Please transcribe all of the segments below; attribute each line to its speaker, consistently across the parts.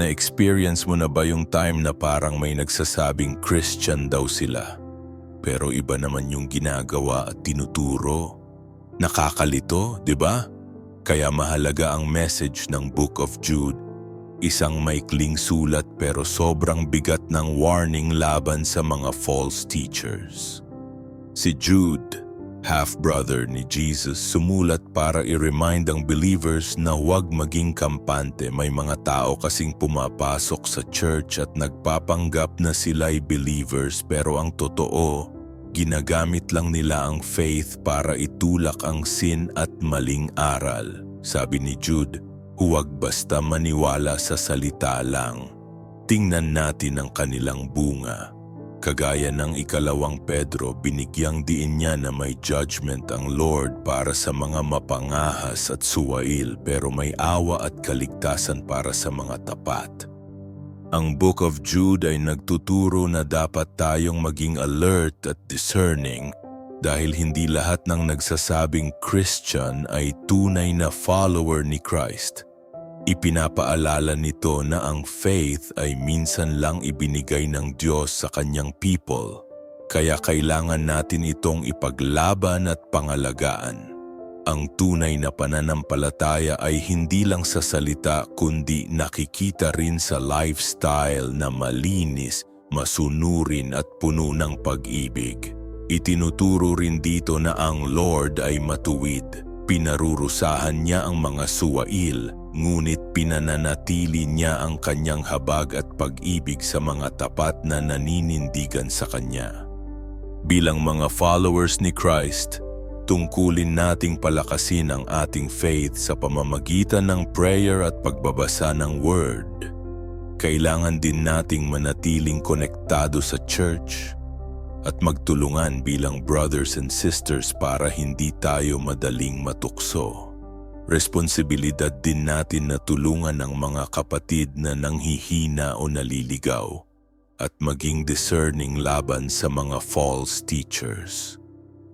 Speaker 1: Na-experience mo na ba yung time na parang may nagsasabing Christian daw sila? Pero iba naman yung ginagawa at tinuturo. Nakakalito, di ba? Kaya mahalaga ang message ng Book of Jude. Isang maikling sulat pero sobrang bigat ng warning laban sa mga false teachers. Si Jude, half-brother ni Jesus, sumulat para i-remind ang believers na huwag maging kampante. May mga tao kasing pumapasok sa church at nagpapanggap na sila'y believers pero ang totoo, ginagamit lang nila ang faith para itulak ang sin at maling aral. Sabi ni Jude, huwag basta maniwala sa salita lang. Tingnan natin ang kanilang bunga. Kagaya ng ikalawang Pedro, binigyang diin niya na may judgment ang Lord para sa mga mapangahas at suwail pero may awa at kaligtasan para sa mga tapat. Ang Book of Jude ay nagtuturo na dapat tayong maging alert at discerning dahil hindi lahat ng nagsasabing Christian ay tunay na follower ni Christ. Ipinapaalala nito na ang faith ay minsan lang ibinigay ng Diyos sa kanyang people, kaya kailangan natin itong ipaglaban at pangalagaan. Ang tunay na pananampalataya ay hindi lang sa salita kundi nakikita rin sa lifestyle na malinis, masunurin at puno ng pag-ibig. Itinuturo rin dito na ang Lord ay matuwid. Pinarurusahan niya ang mga suwail, ngunit pinananatili niya ang kanyang habag at pag-ibig sa mga tapat na naninindigan sa kanya. Bilang mga followers ni Christ, tungkulin nating palakasin ang ating faith sa pamamagitan ng prayer at pagbabasa ng Word. Kailangan din nating manatiling konektado sa church at magtulungan bilang brothers and sisters para hindi tayo madaling matukso. Responsibilidad din natin na tulungan ang mga kapatid na nanghihina o naliligaw at maging discerning laban sa mga false teachers.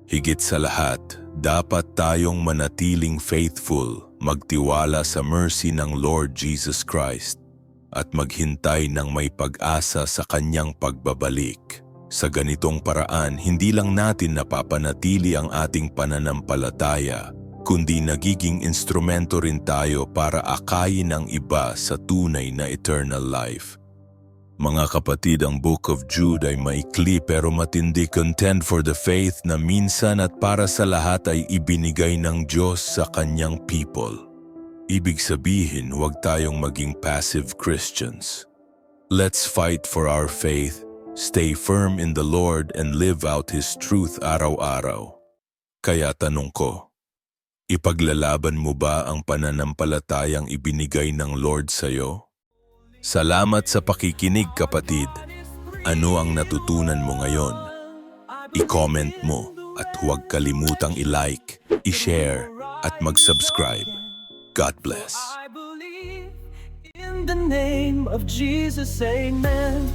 Speaker 1: Higit sa lahat, dapat tayong manatiling faithful, magtiwala sa mercy ng Lord Jesus Christ at maghintay ng may pag-asa sa kanyang pagbabalik. Sa ganitong paraan, hindi lang natin napapanatili ang ating pananampalataya, kundi nagiging instrumento rin tayo para akayin ang iba sa tunay na eternal life. Mga kapatid, ang Book of Jude ay maikli pero matindi contend for the faith na minsan at para sa lahat ay ibinigay ng Diyos sa kanyang people. Ibig sabihin, huwag tayong maging passive Christians. Let's fight for our faith Stay firm in the Lord and live out His truth araw-araw. Kaya tanong ko, ipaglalaban mo ba ang pananampalatayang ibinigay ng Lord sa'yo? Salamat sa pakikinig kapatid. Ano ang natutunan mo ngayon? I-comment mo at huwag kalimutang i-like, i-share at mag-subscribe. God bless.
Speaker 2: In the name of Jesus, amen.